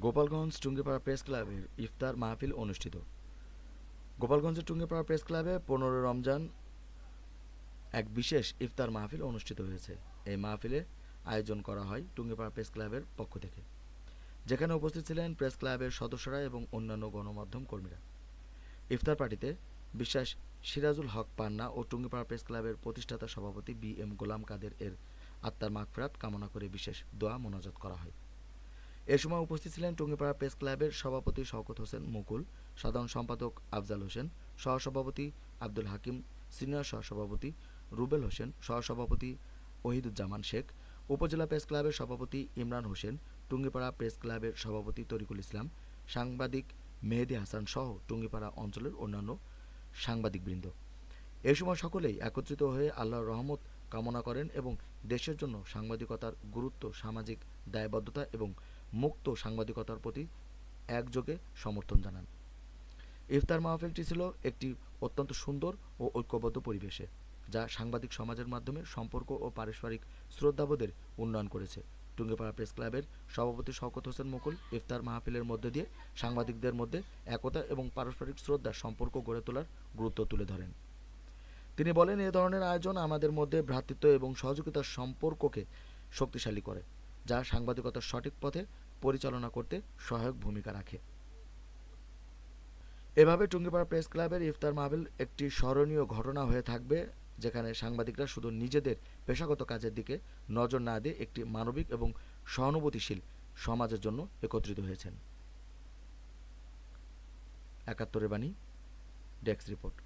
Gopalganj Tungipara press ক্লাবের ইফতার মাহফিল অনুষ্ঠিত। গোপালগঞ্জের টুঙ্গিপাড়া প্রেস ক্লাবে পনেরো রমজান এক বিশেষ ইফতার মাহফিল অনুষ্ঠিত হয়েছে। এই মাহফিলে আয়োজন করা হয় টুঙ্গিপাড়া প্রেস ক্লাবের পক্ষ থেকে। যেখানে উপস্থিত ছিলেন প্রেস ক্লাবের সদস্যরা এবং অন্যান্য গণমাধ্যম কর্মীরা। ইফতার পার্টিতে বিশ্বাস সিরাজুল হক পান্না ও টুঙ্গিপাড়া প্রেস ক্লাবের প্রতিষ্ঠাতা সভাপতি বি এম গোলাম কাদের এর আত্মার মাগফিরাত কামনা করে বিশেষ দোয়া মোনাজাত করা হয়। এ সময় উপস্থিত ছিলেন টুঙ্গিপাড়া প্রেস ক্লাবের সভাপতি শওকত হোসেন মুকুল, সাধারণ সম্পাদক আফজাল হোসেন, সহসভাপতি আব্দুল হাকিম, সিনিয়র সহসভাপতি রুবেল হোসেন, সহসভাপতি ওহিদুজ্জামান শেখ, উপজেলা প্রেস ক্লাবের সভাপতি ইমরান হোসেন, টুঙ্গিপাড়া প্রেস ক্লাবের সভাপতি তরিকুল ইসলাম, সাংবাদিক মেহেদি হাসান সহ টুঙ্গিপাড়া অঞ্চলের অন্যান্য সাংবাদিকবৃন্দ। এ সময় সকলেই একত্রিত হয়ে আল্লাহর রহমত কামনা করেন এবং দেশের জন্য সাংবাদিকতার গুরুত্ব, সামাজিক দায়বদ্ধতা এবং মুক্ত সাংবাদিকতার প্রতি একযোগে সমর্থন জানান। ইফতার মাহফিলটি ছিল একটি অত্যন্ত সুন্দর ও ঐক্যবদ্ধ পরিবেশে, যা সাংবাদিক সমাজের মাধ্যমে সম্পর্ক ও পারস্পরিক শ্রদ্ধাবোধের উন্নয়ন করেছে। টুঙ্গিপাড়া প্রেস ক্লাবের সভাপতি শওকত হোসেন মুকুল ইফতার মাহফিলের মধ্যে দিয়ে সাংবাদিকদের মধ্যে একতা এবং পারস্পরিক শ্রদ্ধার সম্পর্ক গড়ে তোলার গুরুত্ব তুলে ধরেন। তিনি বলেন, এ ধরনের আয়োজন আমাদের মধ্যে ভ্রাতৃত্ব এবং সহযোগিতার সম্পর্ককে শক্তিশালী করে, যা সাংবাদিকতার সঠিক পথে পরিচালনা করতে সহায়ক ভূমিকা রাখে। এভাবে টুঙ্গিপাড়া প্রেস ক্লাবের ইফতার মাহফিল একটি স্মরণীয় ঘটনা হয়ে থাকবে, যেখানে সাংবাদিকরা শুধু নিজেদের পেশাগত কাজের দিকে নজর না দিয়ে একটি মানবিক এবং সহানুভূতিশীল সমাজের জন্য একত্রিত হয়েছেন। একাত্তরের বাণী, ডেস্ক রিপোর্ট।